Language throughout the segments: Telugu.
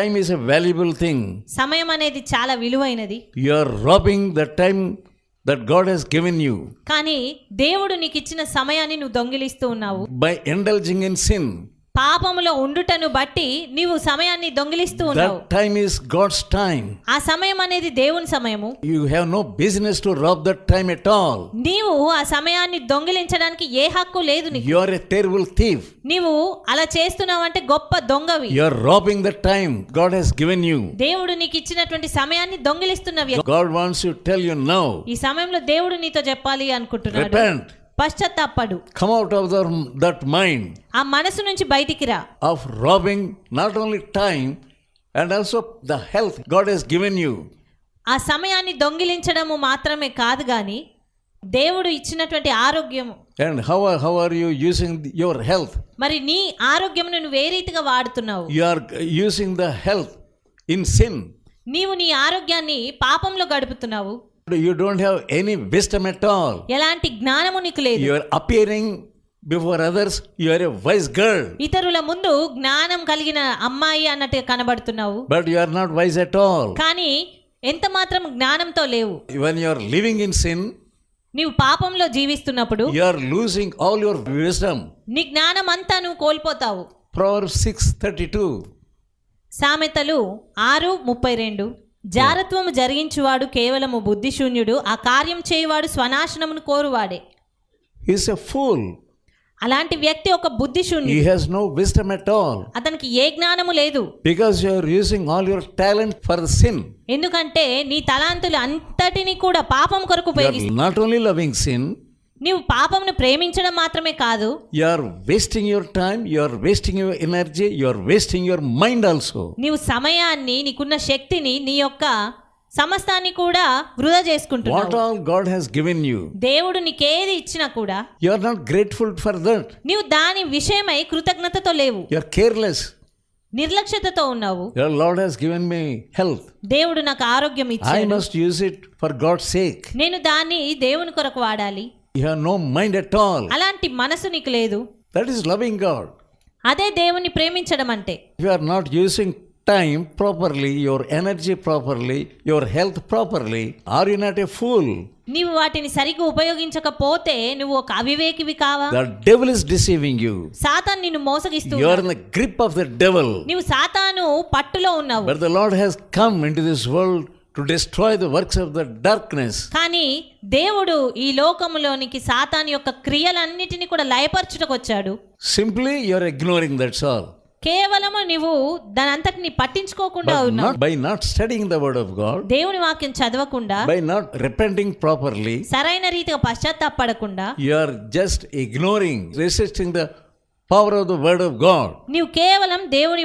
Time is a valuable thing సమయం అనేది చాలా విలువైనది. You are robbing the time that God has given you కానీ దేవుడు నీకు ఇచ్చిన సమయాన్ని నువ్వు దొంగిలిస్తూ ఉన్నావు. బై ఎండల్జింగ్ ఇన్ సిన్ పాపములో ఉండుటను బట్టి నీవు సమయాన్ని దొంగిలిస్తూ ఉన్నావు. టైం ఇస్ గాడ్స్ టైం ఆ సమయం అనేది దేవుని సమయము. You have no business to rob that time at all నీవు ఆ సమయాన్ని దొంగిలించడానికి ఏ హక్కు లేదు నీకు. ఎ టెర్రిబుల్ థీఫ్ నీవు అలా చేస్తున్నావు అంటే గొప్ప దొంగవి. You robbing that time God has given you దేవుడు నీకు ఇచ్చినటువంటి సమయాన్ని దొంగిలిస్తున్నవి God wants you tell you now ఈ సమయంలో దేవుడు నీతో చెప్పాలి అనుకుంటున్నాడు. పశ్చాత్తాపడు Come out of the, that mind ఆ మనసు నుంచి బయటికి రా of robbing not only time and also the health God has given you. ఆ సమయాన్ని దొంగిలించడము మాత్రమే కాదు గాని దేవుడు ఇచ్చినటువంటి ఆరోగ్యము And how are, how are you using the- your health? మరి నీ ఆరోగ్యమును నువ్వు ఏ రీతిగా వాడుతున్నావు You are using the health in sin. నీవు నీ ఆరోగ్యాన్ని పాపంలో గడుపుతున్నావు you don't have any wisdom at all ఎలాంటి జ్ఞానము నీకు లేదు. Your appearing before others a wise girl ఇతరుల ముందు జ్ఞానం కలిగిన అమ్మాయి అన్నట్టు కనబడుతున్నావు. But you are not wise at all కానీ ఎంత మాత్రం జ్ఞానంతో లేవు. Even you are living in sin నీవు పాపంలో జీవిస్తున్నప్పుడు you are losing all your wisdom నీ జ్ఞానం అంతా నువ్వు కోల్పోతావు. ప్రవర్బ్స్ 6:32 సామెతలు 6:32 జారత్వము జరిగించువాడు కేవలము బుద్ధిశూన్యుడు ఆ కార్యం చేయువాడు స్వనాశనమును కోరువాడే is a fool. అలాంటి వ్యక్తి ఒక బుద్ధిశూన్యుడు He has no wisdom at all. అతనికి ఏ జ్ఞానము లేదు you are using all your talent for the sin. ఎందుకంటే నీ తలాంతులు అంతటిని కూడా పాపం కొరకు ఉపయోగిస్తావు are not only loving sin, నీవు పాపంను ప్రేమించడం మాత్రమే కాదు. You are wasting your time you are wasting your energy you are wasting your mind also నీవు సమయాన్ని నీకున్న శక్తిని నీ యొక్క సమస్తాన్ని కూడా వృధా చేసుకుంటున్నావు. What all God has given you దేవుడు నీకు ఏది ఇచ్చినా కూడా you are not grateful for that నీవు దాని విషయమై కృతజ్ఞతతో లేవు. యు ఆర్ కేర్లెస్ నిర్లక్ష్యతతో ఉన్నావు. Your Lord has given me health దేవుడు నాకు ఆరోగ్యం ఇచ్చాడు. I must use it for God sake నేను దాన్ని దేవుని కొరకు వాడాలి. నో మైండ్ ఎట్ అలాంటి మనసు నీకు లేదు. దట్ ఈస్ లవింగ్ గాడ్ అదే దేవుని ప్రేమించడం అంటే. You are not using time properly your energy properly your health properly are you not a fool నీవు వాటిని సరిగ్గా ఉపయోగించకపోతే నువ్వు ఒక అవివేకివి కావాలి the is deceiving you Satan నిన్ను మోసగిస్తు you grip of the devil నీవు సాతాను పట్టులో ఉన్నావు. But Lord has come into this world to destroy the works of the darkness. కానీ దేవుడు ఈ లోకములోనికి సాతాన్ యొక్క క్రియలన్నిటిని కూడా లయపరచుటకు వచ్చాడు Simply you are ignoring that's all. కేవలము నువ్వు దాని అంతటిని పట్టించుకోకుండా ఉన్నావు by not studying the word of God, దేవుని వాక్యం చదవకుండా by not repenting properly, సరైన రీతిగా పశ్చాత్తాపడకుండా you are just ignoring, resisting the power of the word of God. నీవు కేవలం దేవుని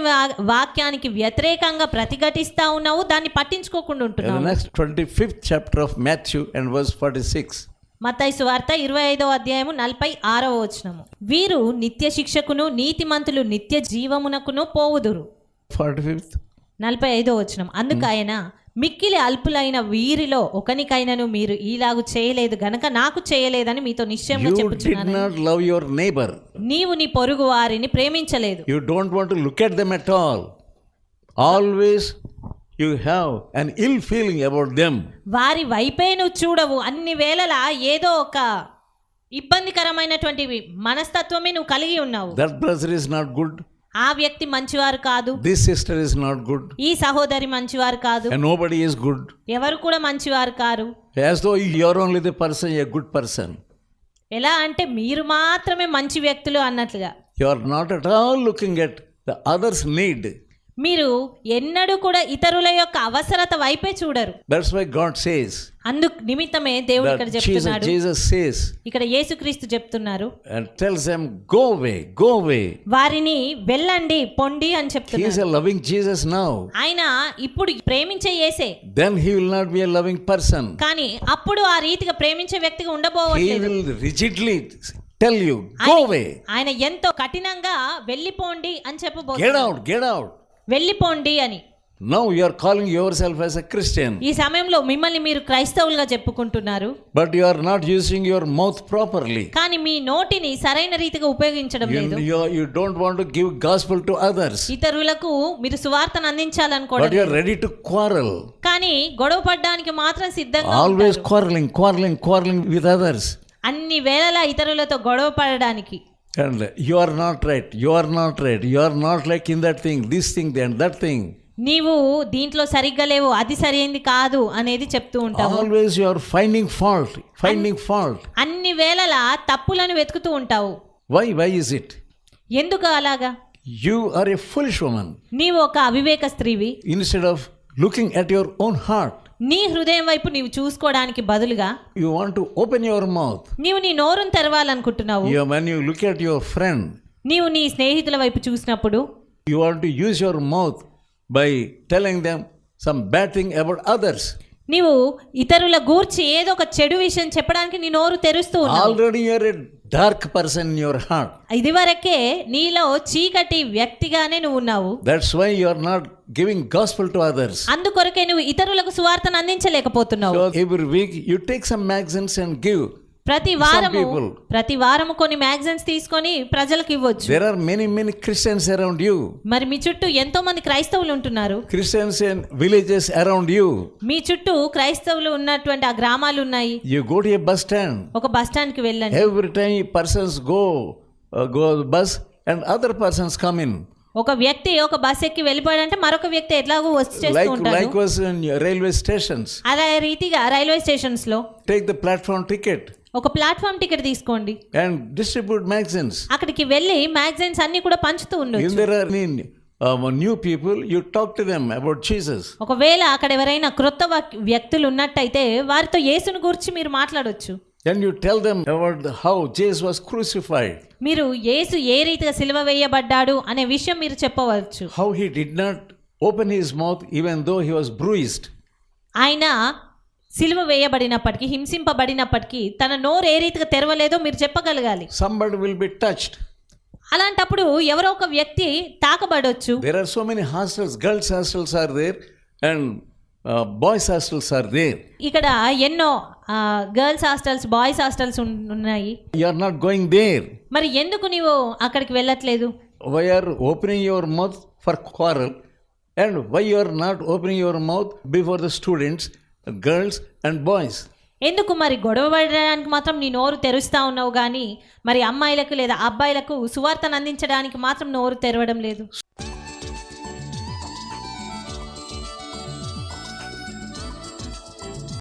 వాక్యానికి వ్యతిరేకంగా ప్రతిఘటిస్తా ఉన్నావు దాన్ని పట్టించుకోకుండా In the ఉంటున్నావు next 25th chapter of Matthew and verse 46. మత్తయి సువార్త ఇరవై ఐదవ అధ్యాయము నలభై ఆరవ వచనము వీరు నిత్య శిక్షకును నీతిమంతులు నిత్య జీవమునకును పోవుదురు 45th. నలభై ఐదో వచనం అందుకు ఆయన మిక్కిలి అల్పులైన వీరిలో ఒకనికైనను మీరు ఈలాగు చేయలేదు గనక నాకు చేయలేదని మీతో నిశ్చయంగా చెప్పుచున్నాను love your neighbor. నీవు నీ పొరుగు వారిని ప్రేమించలేదు You don't want to look at them at all. Always you have an ill feeling about them. వారి వైపే నువ్వు చూడవు అన్ని వేళలా ఏదో ఒక ఇబ్బందికరమైనటువంటి మనస్తత్వమే నువ్వు కలిగి ఉన్నావు That brother is not good. ఆ వ్యక్తి మంచివారు కాదు. This sister is not good ఈ సహోదరి మంచివారు కాదు. నోబడీ ఇస్ గుడ్ ఎవరు కూడా మంచివారు car. As though your only the person a good person ఎలా అంటే మీరు మాత్రమే మంచి వ్యక్తులు అన్నట్లుగా. You are not at all looking at the others need మీరు ఎన్నడూ కూడా ఇతరుల యొక్క అవసరత వైపే చూడరు That's why God says, అందుకు నిమిత్తమే దేవుడు ఇక్కడ చెప్తున్నాడు Jesus says, ఇక్కడ యేసుక్రీస్తు చెప్తున్నారు and tells them, Go away, go away. వారిని వెళ్ళండి పొండి అని చెప్తున్నారు is a loving Jesus now. ఆయన ఇప్పుడు ప్రేమించే యేసే Then he will not be a loving person. కానీ అప్పుడు ఆ రీతిగా ప్రేమించే వ్యక్తిగా ఉండబోవట్లేదు will rigidly tell you, Go away, ఆయన ఎంతో కఠినంగా వెళ్ళిపోండి అని చెప్పబోతున్నారు get out, get out. వెళ్ళిపోండి అని Now you are calling yourself as a Christian, ఈ సమయంలో మిమ్మల్ని మీరు క్రైస్తవులుగా చెప్పుకుంటున్నారు but you are not using your mouth properly. కానీ మీ నోటిని సరైన రీతిగా ఉపయోగించడం లేదు you don't want to give gospel to others, ఇతరులకు మీరు సువార్తను అందించాలనుకోవడం but you are ready to quarrel. కానీ గొడవ పడడానికి మాత్రం సిద్ధంగా ఉంటారు. quarreling, quarreling, quarreling with others. అన్ని వేళలా ఇతరులతో గొడవ పడడానికి And you are not right, you are not right, you are not like in that thing, this thing, and that thing. నీవు దీంట్లో సరిగ్గా లేవు అది సరైంది కాదు అనేది చెప్తూ ఉంటావు Always you are finding fault, finding fault. అన్ని వేళలా తప్పులను వెతుకుతూ ఉంటావు Why? Why is it? ఎందుకు అలాగా You are a foolish woman. నీవు ఒక అవివేక స్త్రీవి Instead of looking at your own heart, నీ హృదయం వైపు నీవు చూసుకోవడానికి బదులుగా you want to open your mouth నీవు నీ నోరును తెరవాలనుకుంటున్నావు. You when you look at your friend నీవు నీ స్నేహితుల వైపు చూసినప్పుడు you want to use your mouth by telling them some bad about others నీవు ఇతరుల గూర్చి ఏదో ఒక చెడు విషయం చెప్పడానికి నీ నోరు తెరుస్తూ are a dark person in your heart. ఇదివరకే నీలో చీకటి వ్యక్తిగానే నువ్వు ఉన్నావు That's why you are not giving gospel to others. అందుకొరకే నువ్వు ఇతరులకు సువార్తను అందించలేకపోతున్నావు every week you take some magazines and give. ప్రతి వారం ప్రతి వారం కొన్ని మ్యాగజైన్స్ తీసుకొని ప్రజలకు ఇవ్వచ్చు. There are many Christians around you మరి మీ చుట్టూ ఎంతో మంది క్రైస్తవులు ఉంటున్నారు. క్రిస్టియన్స్ విలేజెస్ అరౌండ్ యూ మీ చుట్టూ క్రైస్తవులు ఉన్నటువంటి ఆ గ్రామాలు ఉన్నాయి. You go to a bus stand ఒక బస్ స్టాండ్కి వెళ్ళండి. Every time persons go go bus and other persons come in ఒక వ్యక్తి ఒక బస్ ఎక్కి వెళ్ళిపోయాడంటే మరొక వ్యక్తి ఎట్లాగో వచ్చి రైల్వే స్టేషన్స్ అదే రీతిగా రైల్వే స్టేషన్స్లో టేక్ ద ప్లాట్ఫామ్ టికెట్ ఒక ప్లాట్ఫామ్ టికెట్ తీసుకోండి and distribute magazines. అక్కడికి వెళ్ళి మ్యాగజైన్స్ అన్ని కూడా పంచుతూ ఉండొచ్చు any uh, new people, you talk to them about Jesus. ఒకవేళ అక్కడ ఎవరైనా క్రొత్త వ్యక్తులు ఉన్నట్టయితే వారితో యేసును గురించి మీరు మాట్లాడొచ్చు you tell them about the, how Jesus was crucified, మీరు యేసు ఏ రీతిగా సిలువ వేయబడ్డాడు అనే విషయం మీరు చెప్పవచ్చు how he did not open his mouth even though he was bruised. ఆయన సిలువ వేయబడినప్పటికీ హింసింపబడినప్పటికీ తన నోరు ఏ రీతిగా తెరవలేదో మీరు చెప్పగలగాలి. సంబడ్ విల్ బి టచ్డ్ అలాంటప్పుడు ఎవరో ఒక వ్యక్తి తాకబడవచ్చు there so many hostels girls hostels are and boys hostels are there ఇక్కడ ఎన్నో గర్ల్స్ హాస్టల్స్ బాయ్స్ హాస్టల్స్ ఉన్నాయి. You are not going there మరి ఎందుకు నీవు అక్కడికి వెళ్ళట్లేదు? Why are opening your mouth for quarrel and why you not opening your mouth before the students girls and boys ఎందుకు మరి గొడవ పడడానికి మాత్రం నీ నోరు తెరుస్తా ఉన్నావు కానీ మరి అమ్మాయిలకు లేదా అబ్బాయిలకు సువార్తను అందించడానికి మాత్రం నోరు తెరవడం లేదు?